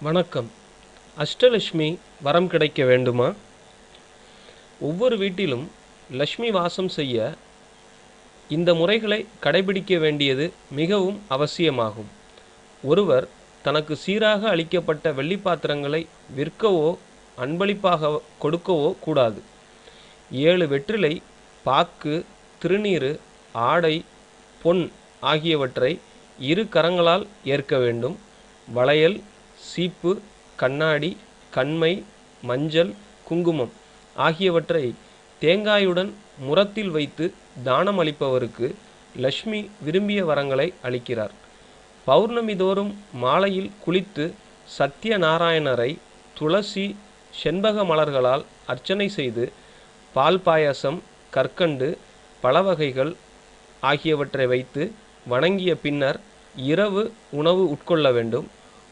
வணக்கம். அஷ்டலட்சுமி வரம் கிடைக்க வேண்டுமா? ஒவ்வொரு வீட்டிலும் லட்சுமி வாசம் செய்ய இந்த முறைகளை கடைபிடிக்க வேண்டியது மிகவும் அவசியமாகும். ஒருவர் தனக்கு சீராக அளிக்கப்பட்ட வெள்ளி பாத்திரங்களை விற்கவோ அன்பளிப்பாக கொடுக்கவோ கூடாது. ஏழு வெற்றிலை பாக்கு திருநீறு ஆடை பொன் ஆகியவற்றை இரு கரங்களால் ஏற்க வேண்டும். வளையல் சீப்பு கண்ணாடி கண்மை மஞ்சள் குங்குமம் ஆகியவற்றை தேங்காயுடன் முரத்தில் வைத்து தானம் அளிப்பவருக்கு லக்ஷ்மி விரும்பிய வரங்களை அளிக்கிறார். பௌர்ணமி தோறும் மாலையில் குளித்து சத்யநாராயணரை துளசி செண்பக மலர்களால் அர்ச்சனை செய்து பால் பாயாசம் கற்கண்டு பல வகைகள் ஆகியவற்றை வைத்து வணங்கிய பின்னர் இரவு உணவு உட்கொள்ள வேண்டும்.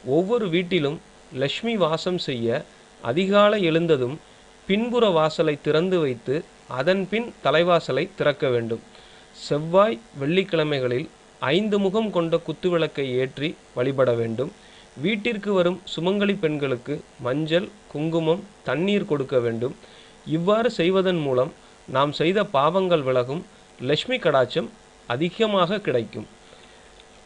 ஒவ்வொரு வீட்டிலும் லக்ஷ்மி வாசம் செய்ய அதிகாலை எழுந்ததும் பின்புற வாசலை திறந்து வைத்து அதன் பின் தலைவாசலை திறக்க வேண்டும். செவ்வாய் வெள்ளிக்கிழமைகளில் ஐந்து முகம் கொண்ட குத்துவிளக்கை ஏற்றி வழிபட வேண்டும். வீட்டிற்கு வரும் சுமங்கலி பெண்களுக்கு மஞ்சள் குங்குமம் தண்ணீர் கொடுக்க வேண்டும். இவ்வாறு செய்வதன் மூலம் நாம் செய்த பாவங்கள் விலகும் லக்ஷ்மி கடாச்சம் அதிகமாக கிடைக்கும்.